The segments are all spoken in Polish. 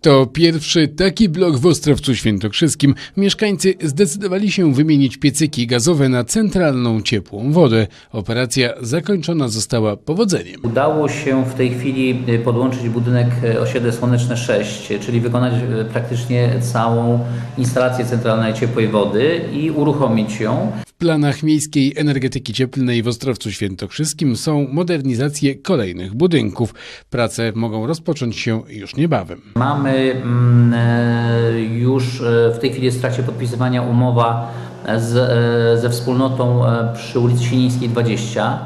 To pierwszy taki blok w Ostrowcu Świętokrzyskim. Mieszkańcy zdecydowali się wymienić piecyki gazowe na centralną ciepłą wodę. Operacja zakończona została powodzeniem. Udało się w tej chwili y, podłączyć budynek y, osiedle Słoneczne 6, y, czyli wykonać y, praktycznie całą instalację centralnej ciepłej wody i uruchomić ją. Planach miejskiej energetyki cieplnej w Ostrowcu Świętokrzyskim są modernizacje kolejnych budynków. Prace mogą rozpocząć się już niebawem. Mamy mm, e, już e, w tej chwili w trakcie podpisywania umowa z, e, ze wspólnotą przy ulicy Sienińskiej 20.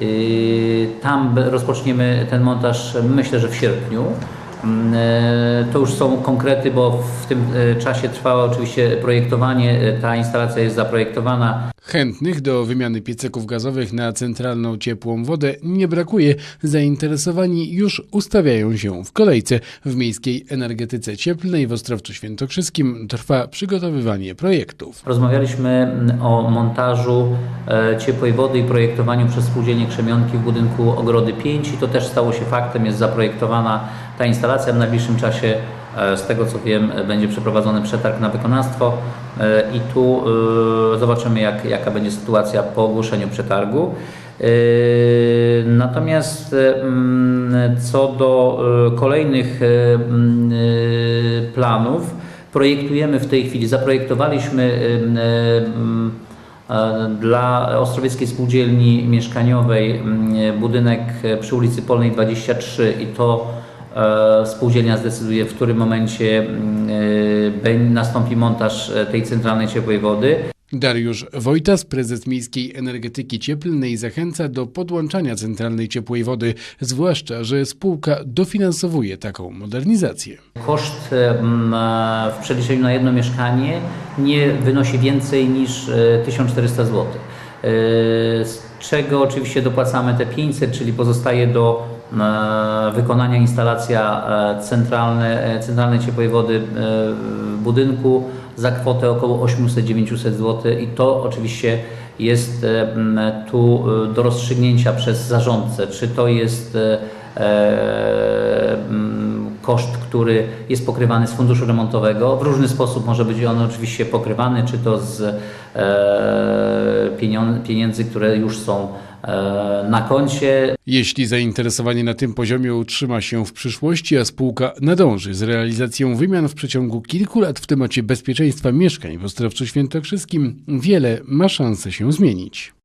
Y, Tam rozpoczniemy ten montaż myślę, że w sierpniu. Mm, e, To już są konkrety, bo w tym e, czasie trwało oczywiście projektowanie. E, Ta instalacja jest zaprojektowana. Chętnych do wymiany piecyków gazowych na centralną ciepłą wodę nie brakuje. Zainteresowani już ustawiają się w kolejce. W miejskiej energetyce cieplnej w Ostrowcu Świętokrzyskim trwa przygotowywanie projektów. Rozmawialiśmy mm, o montażu ciepłej wody i projektowaniu przez spółdzielnię Krzemionki w budynku Ogrody 5 i to też stało się faktem, jest zaprojektowana ta instalacja. W najbliższym czasie, e, z tego co wiem, będzie przeprowadzony przetarg na wykonawstwo e, i tu e, zobaczymy jak, jaka będzie sytuacja po ogłoszeniu przetargu. Natomiast mm, co do kolejnych mm, planów, projektujemy w tej chwili, zaprojektowaliśmy dla Ostrowieckiej Spółdzielni Mieszkaniowej budynek przy ulicy Polnej 23 i to spółdzielnia zdecyduje, w którym momencie ym, e, nastąpi montaż e, tej centralnej ciepłej wody. Dariusz Wojtas, prezes Miejskiej Energetyki Cieplnej, zachęca do podłączania centralnej ciepłej wody, zwłaszcza, że spółka dofinansowuje taką modernizację. Koszt e, w przeliczeniu na jedno mieszkanie nie wynosi więcej niż e, 1400 zł. E, Z czego oczywiście dopłacamy te 500, czyli pozostaje do e, wykonania instalacja e, centralne, centralnej ciepłej wody e, w budynku za kwotę około 800-900 zł i to oczywiście jest e, tu do rozstrzygnięcia przez zarządcę, czy to jest koszt, który jest pokrywany z funduszu remontowego. W różny sposób może być on oczywiście pokrywany, czy to z e, pieniędzy, które już są e, na koncie, Jeśli zainteresowanie na tym poziomie utrzyma się w przyszłości, a spółka nadąży z realizacją wymian w przeciągu kilku lat w temacie bezpieczeństwa mieszkań w Ostrowcu Świętokrzyskim, wiele ma szansę się zmienić.